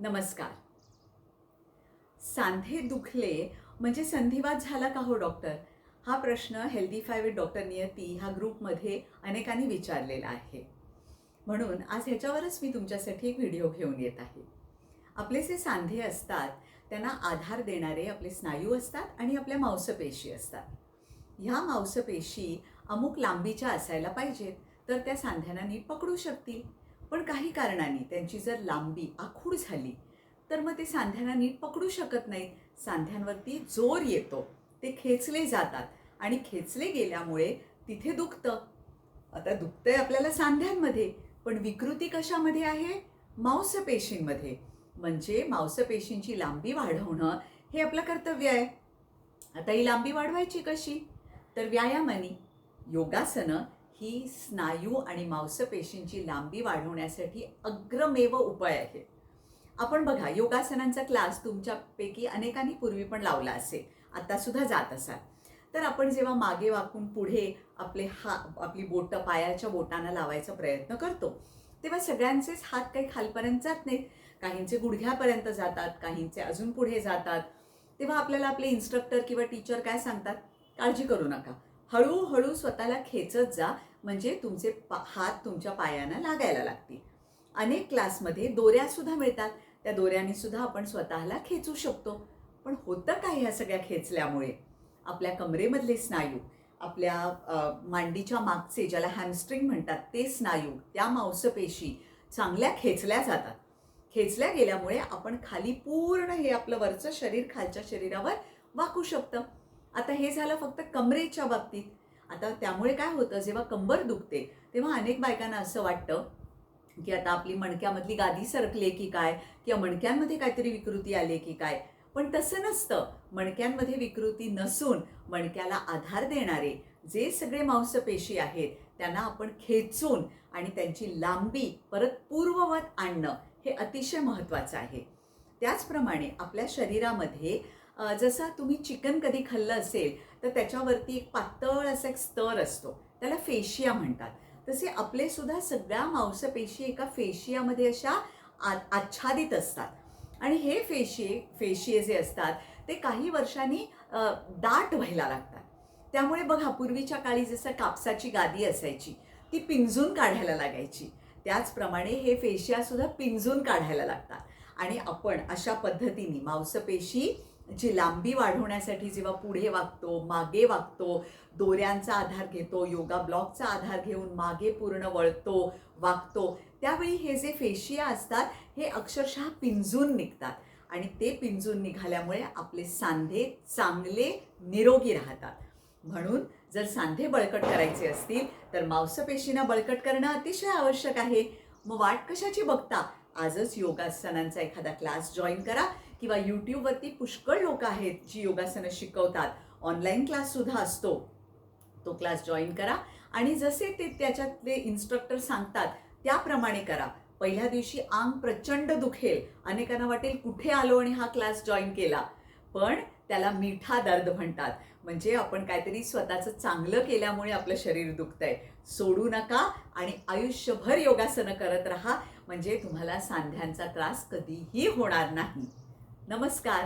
नमस्कार. सांधे दुखले म्हणजे संधिवात झाला का हो डॉक्टर हा प्रश्न healthify with doctor Niyati ह्या ग्रुपमध्ये अनेकांनी विचारलेला आहे. म्हणून आज ह्याच्यावरच मी तुमच्यासाठी एक व्हिडिओ घेऊन येत आहे. आपले जे सांधे असतात त्यांना आधार देणारे आपले स्नायू असतात आणि आपल्या मांसपेशी असतात. ह्या मांसपेशी अमुक लांबीच्या असायला पाहिजेत तर त्या सांध्यांना नीट पकडू शकतील. पण काही कारणाने त्यांची जर लांबी आखूड झाली तर मग ते सांध्यांना नीट पकडू शकत नाही सांध्यांवरती जोर येतो. ते खेचले जातात आणि खेचले गेल्यामुळे तिथे दुखतं. आता दुखतंय आपल्याला सांध्यांमध्ये पण विकृती कशामध्ये आहे? मांसपेशींमध्ये. म्हणजे मांसपेशींची लांबी वाढवणं हे आपलं कर्तव्य आहे. आता ही लांबी वाढवायची कशी? तर व्यायामानी योगासनं ही स्नायू आणि मांसपेशींची लांबी वाढवण्यासाठी अग्रमेव उपाय आहे. आपण बघा योगासनांचा क्लास तुमच्यापैकी अनेकांनी पूर्वी पण लावला असेल. आता सुद्धा जात असाल. तर आपण जेव्हा मागे वाकून पुढे आपले हा आपली बोटं पायाच्या बोटांना लावायचा प्रयत्न करतो तेव्हा सगळ्यांचेच हात काही खालपर्यंत जात नाहीत. काहींचे गुडघ्यापर्यंत जातात काहींचे अजून पुढे जातात. तेव्हा आपल्याला आपले इन्स्ट्रक्टर किंवा टीचर काय सांगतात? काळजी करू नका. हळूहळू स्वतःला खेचत जा. म्हणजे तुमचे पा हात तुमच्या पायांना लागायला लागतील अनेक क्लासमध्ये दोऱ्यासुद्धा मिळतात. त्या दोऱ्याने सुद्धा आपण स्वतःला खेचू शकतो. पण होतं काय ह्या सगळ्या खेचल्यामुळे? आपल्या कमरेमधले स्नायू आपल्या मांडीच्या मागचे ज्याला हॅमस्ट्रिंग म्हणतात ते स्नायू त्या मांसपेशी चांगल्या खेचल्या जातात. खेचल्या गेल्यामुळे आपण खाली पूर्ण हे आपलं वरचं शरीर खालच्या शरीरावर वाकू शकतं. आता हे झालं फक्त कमरेच्या बाबतीत. आता त्यामुळे काय होतं जेव्हा कंबर दुखते तेव्हा अनेक बायकांना असं वाटतं की आता आपली मणक्यामधली गादी सरकली की काय किंवा मणक्यांमध्ये काहीतरी विकृती आली की काय. पण तसं नसतं. मणक्यांमध्ये विकृती नसून मणक्याला आधार देणारे जे सगळे मांसपेशी आहेत त्यांना आपण खेचून आणि त्यांची लांबी परत पूर्ववत आणणं हे अतिशय महत्त्वाचं आहे. त्याचप्रमाणे आपल्या शरीरामध्ये जसा तुम्ही चिकन कधी खाल्लं असेल तर त्याच्यावरती एक पातळ असा एक स्तर असतो. त्याला फेशिया म्हणतात. तसे आपले सुद्धा सगळ्या मांसपेशी एका फेशियामध्ये अशा आ आच्छादित असतात. आणि हे फेशिये फेशिये जे असतात ते काही वर्षांनी दाट व्हायला लागतात. त्यामुळे बघा पूर्वीच्या काळी जसं कापसाची गादी असायची ती पिंजून काढायला लागायची. त्याचप्रमाणे हे फेशिया सुद्धा पिंजून काढायला लागतात. आणि आपण अशा पद्धतीने मांसपेशी जी लांबी वाढवण्यासाठी जेव्हा पुढे वागतो मागे वागतो दोऱ्यांचा आधार घेतो योगा ब्लॉकचा आधार घेऊन मागे पूर्ण वळतो वागतो त्यावेळी हे जे फेशिया असतात हे अक्षरशः पिंजून निघतात. आणि ते पिंजून निघाल्यामुळे आपले सांधे चांगले निरोगी राहतात. म्हणून जर सांधे बळकट करायचे असतील तर मांसपेशींना बळकट करणं अतिशय आवश्यक आहे. मग वाट कशाची बघता? आजच योगासनांचा एखादा क्लास जॉईन करा. किंवा यूट्यूबवरती पुष्कळ लोक आहेत जी योगासनं शिकवतात. ऑनलाईन क्लास सुद्धा असतो. तो क्लास जॉईन करा. आणि जसे ते त्याच्यातले इन्स्ट्रक्टर सांगतात त्याप्रमाणे करा. पहिल्या दिवशी अंग प्रचंड दुखेल. अनेकांना वाटेल कुठे आलो आणि हा क्लास जॉईन केला. पण त्याला मिठा दर्द म्हणतात. म्हणजे आपण काहीतरी स्वतःचं चांगलं केल्यामुळे आपलं शरीर दुखतंय. सोडू नका आणि आयुष्यभर योगासनं करत राहा. म्हणजे तुम्हाला सांध्यांचा त्रास कधीही होणार नाही. नमस्कार.